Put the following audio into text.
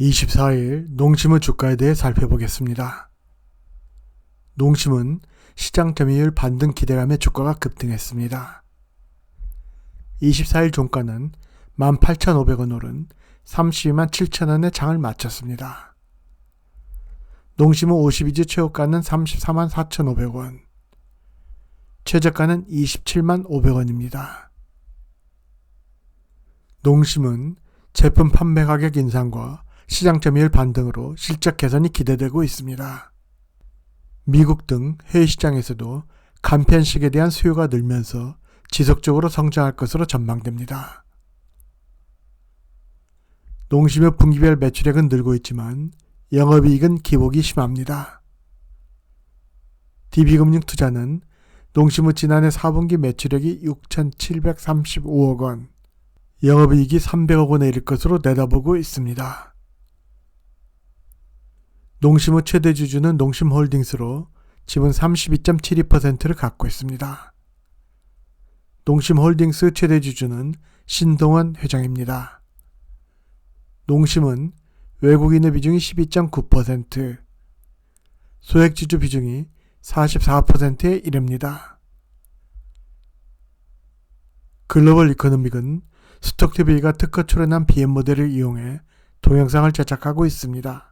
24일 농심의 주가에 대해 살펴보겠습니다. 농심은 시장 점유율 반등 기대감에 주가가 급등했습니다. 24일 종가는 18,500원 오른 32만 7천원에 장을 마쳤습니다. 농심은 52주 최고가는 34만 4,500원, 최저가는 27만 500원입니다. 농심은 제품 판매 가격 인상과 시장 점유율 반등으로 실적 개선이 기대되고 있습니다. 미국 등 해외 시장에서도 간편식에 대한 수요가 늘면서 지속적으로 성장할 것으로 전망됩니다. 농심의 분기별 매출액은 늘고 있지만 영업이익은 기복이 심합니다. DB금융 투자는 농심의 지난해 4분기 매출액이 6,735억 원, 영업이익이 300억 원에 이를 것으로 내다보고 있습니다. 농심의 최대 주주는 농심홀딩스로 지분 32.72%를 갖고 있습니다. 농심홀딩스 최대 주주는 신동원 회장입니다. 농심은 외국인의 비중이 12.9%, 소액주주 비중이 44%에 이릅니다. 글로벌 이코노믹은 스톡TV가 특허 출연한 BM 모델을 이용해 동영상을 제작하고 있습니다.